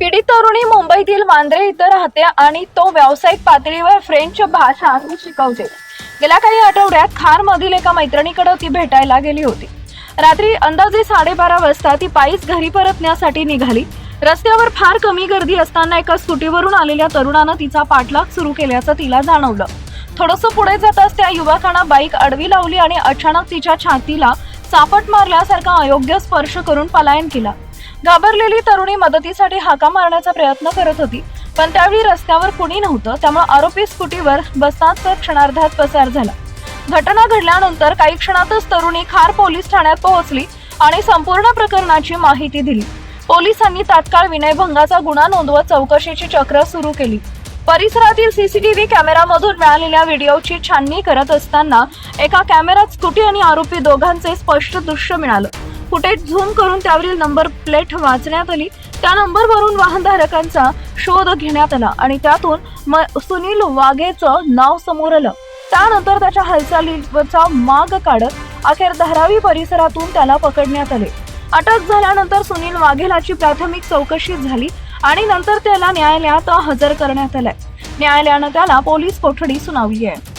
पीडित तरुणी मुंबईतील वांद्रे इथं राहते आणि तो व्यावसायिक पातळीवर फ्रेंच भाषा शिकवते. गेल्या काही आठवड्यात खार मधील एका मैत्रिणीकडे ती भेटायला गेली होती. रात्री अंदाजे साडेबारा वाजता ती पायीच घरी परतण्यासाठी निघाली. रस्त्यावर फार कमी गर्दी असताना एका स्कूटीवरून आलेल्या तरुणानं तिचा पाठलाग सुरू केल्याचं तिला जाणवलं. थोडंसं पुढे जाताच त्या युवकानं बाईक अडवी लावली आणि अचानक तिच्या छातीला चापट मारल्यासारखा अयोग्य स्पर्श करून पलायन केला. घाबरलेली तरुणी मदतीसाठी हाका मारण्याचा प्रयत्न करत होती. पण त्यावेळी रस्त्यावर कुणी नव्हतं त्यामुळे आरोपी स्कूटीवर बसताच तर क्षणार्धात पसार झाला. घटना घडल्यानंतर काही क्षणातच तरुणी खार पोलीस ठाण्यात पोहोचली आणि संपूर्ण प्रकरणाची माहिती दिली. पोलिसांनी तात्काळ विनयभंगाचा गुन्हा नोंदवत चौकशीची चक्र सुरू केली. परिसरातील सीसीटीव्ही कॅमेरामधून मिळालेल्या व्हिडिओची छाननी करत असताना एका कॅमेऱ्यात स्कूटी आणि आरोपी दोघांचे स्पष्ट दृश्य मिळालं. फुटेज झूम करून त्यावरील नंबर प्लेट वाचण्यात आली. त्या नंबरवरून वाहनधारकांचा शोध घेण्यात आला आणि त्यातून म- सुनील वाघेचं नाव समोर आलं. त्यानंतर त्याच्या हालचालीचा माग काढत अखेर धारावी परिसरातून त्याला पकडण्यात आले. अटक झाल्यानंतर सुनील वाघेलाची प्राथमिक चौकशी झाली आणि नंतर त्याला न्यायालयात हजर करण्यात आलाय. न्यायालयानं त्याला पोलीस कोठडी सुनावली आहे.